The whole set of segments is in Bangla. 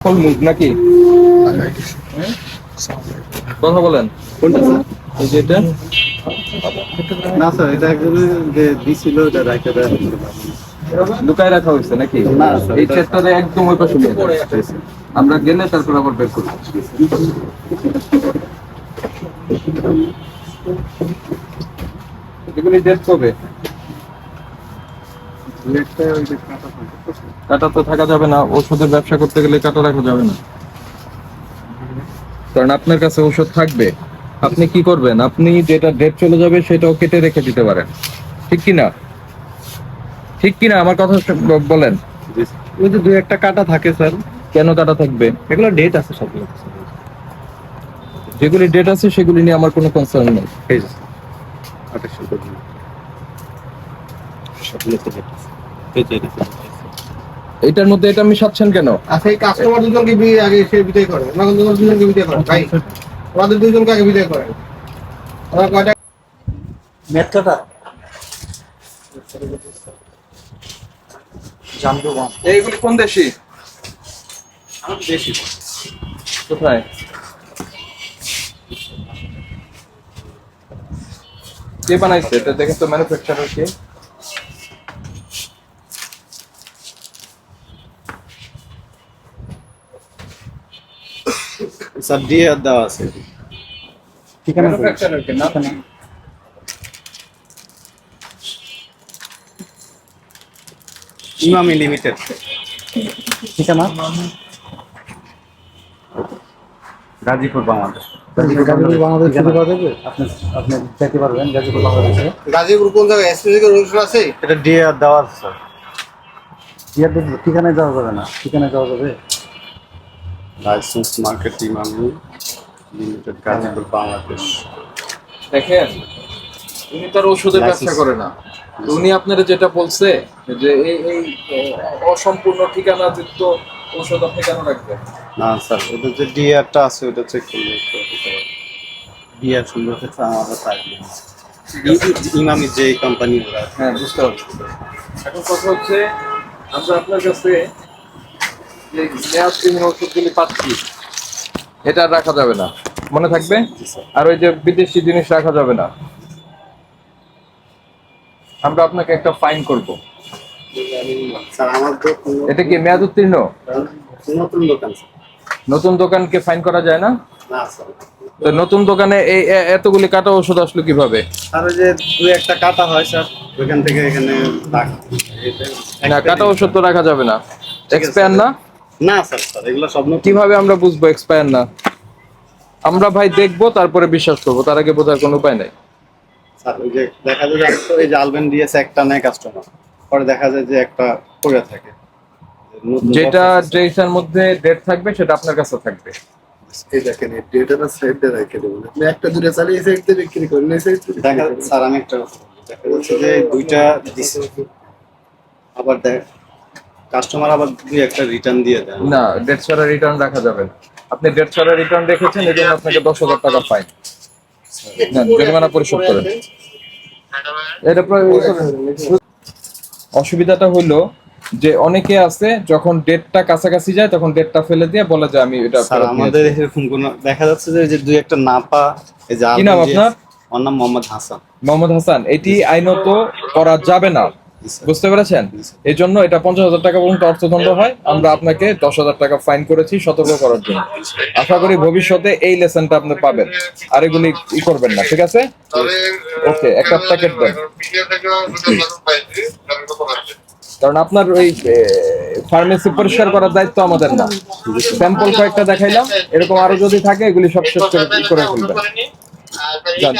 ফল মুখ নাকি? হ্যাঁ? কথা বলেন। কোনটা এই যে এটা? না স্যার এটা একজনে যে দিছিল এটা রাইখে দেয়। লুকায় রাখা হয়েছে নাকি? এই চেষ্টাটা একদম ওই পাশে আমরা গেলে তারপর আবার বের করব। এগুলি ডেট কবে? কাঁটা তো থাকা যাবে না ওষুধের ব্যবসা করতে গেলে কাটা রাখা যাবে না। কারণ আপনার কাছে ওষুধ থাকবে। আপনি কি করবেন? আপনি যেটা ডেট চলে যাবে সেটাও কেটে রেখে দিতে পারেন। ঠিক কি না ঠিক কি না আমার কথা বলেন। ওই যে দুই একটা কাটা থাকে স্যার। কেন কাটা থাকবে? এগুলো ডেট আছে সবগুলো যেগুলি ডেট আছে সেগুলি নিয়ে আমার কোনো কনসার্ন নেই। এই করে। এটার মধ্যে এটা আমি সাচ্ছেন কেন? আচ্ছা এই কাস্টমার দুজনকে বিয়ে আগে সে বিদায় করে ওনাকে দুজনকে বিদায় করেন ভাই। ওনাদের দুজনকে আগে বিদায় করেন ওরা কয়টা? মেট্রোটা জামদুবান এইগুলি কোন দেশি? বেশি কোথায়? কে বানাইছে? এটা দেখে তো ম্যানুফ্যাকচারার কে। স্যার দিয়ে দেওয়া আছে। ঠিকানা ঠিকানা। ইমামি লিমিটেড। ঠিকানা গাজীপুর বাংলাদেশ। গাজীপুর আপনি আপনি যেতে পারবেন গাজীপুর বাংলাদেশে। গাজীপুর কোন জায়গায়? আছে? এটা দেওয়া আছে স্যার। ঠিকানায় যাওয়া যাবে না। ঠিকানায় যাওয়া যাবে? Licence market Emami limited Gazipur Bangladesh. দেখেন উনি তার ওষুধের ব্যবসা করে না। উনি আপনারা যেটা বলছে যে এই এই অসম্পূর্ণ ঠিকানা যুক্ত ঔষধ আপনি কেন রাখবেন? না স্যার ওটা যে ডিআরটা আছে ওটা চেক করলে ডিআর সুন্দর হচ্ছে আমাদের তাই ইমামি যে কোম্পানি হ্যাঁ বুঝতে পারছি। এখন কথা হচ্ছে আমরা আপনার কাছে যে ওষুধগুলি পাচ্ছি। এটা রাখা যাবে না। মনে থাকবে? আর ওই যে বিদেশি জিনিস রাখা যাবে না। আমরা আপনাকে একটা ফাইন করব। এটা কি মেয়াদ উত্তীর্ণ? নতুন দোকানকে ফাইন করা যায় না? তো নতুন দোকানে এই এতগুলি কাটা ওষুধ আসলো কীভাবে? আর ওই যে দু একটা কাটা হয় স্যার ওইখান থেকে এখানে না কাটা ওষুধ তো রাখা যাবে না। এক্সপায়ার না? না স্যার স্যার এগুলো সব কীভাবে আমরা বুঝব এক্সপায়ার না? আমরা ভাই দেখব তারপরে বিশ্বাস করব তার আগে বোঝার কোনো উপায় নাই। স্যার ওই যে দেখা যায় যে আমি এই যে আলবেন দিয়েছে একটা নেয় কাস্টমার পরে দেখা যায় যে একটা পড়ে থাকে। যেটা। যেটার মধ্যে ডেট থাকবে সেটা আপনার কাছে থাকবে। এই দেখেন এই ডেটাটা সাইড রেখে দেবেন আপনি একটা দূরে চালিয়ে এই সাইড দিয়ে বিক্রি করেন এই সাইড দেখা স্যার আমি একটা দেখা যাচ্ছে যে দুইটা দিছে। আবার দেখ কাস্টমার আবার দুই একটা রিটার্ন দিয়ে দেয়। না ডেট ছাড়া রিটার্ন রাখা যাবে না। আপনি ডেট ছাড়া রিটার্ন রেখেছেন এই জন্য আপনাকে দশ হাজার টাকা ফাইন না জরিমানা পরিশোধ করেন। এটা অসুবিধাটা হলো যে অনেকে আছে যখন ডেটটা কাছাকাছি যায় তখন ডেটটা ফেলে দিয়ে বলে যে আমি এটা স্যার আমাদের। এরকম কোনো দেখা যাচ্ছে যে দুই একটা নাপা এই যে কি নাম আপনার? আমার নাম মোহাম্মদ হাসান। মোহাম্মদ হাসান এটি আইনত করা যাবে না। বুঝতে পেরেছেন? এই জন্য এটা পঞ্চাশ হাজার টাকা পর্যন্ত অর্থদণ্ড হয়। আমরা আপনাকে দশ হাজার টাকা ফাইন করেছি সতর্ক করার জন্য। আশা করি ভবিষ্যতে এই লেসনটা আপনি পাবেন। আর এগুলি ই করবেন না ঠিক আছে? ওকে একটা প্যাকেট দেন। কারণ আপনার ওই ফার্মেসি পরিষ্কার করার দায়িত্ব আমাদের না। স্যাম্পল কয়েকটা দেখাইলাম এরকম আরও যদি থাকে এগুলি সব শেষ করে ফেলবেন।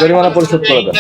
জরিমানা পরিশোধ করে দেন।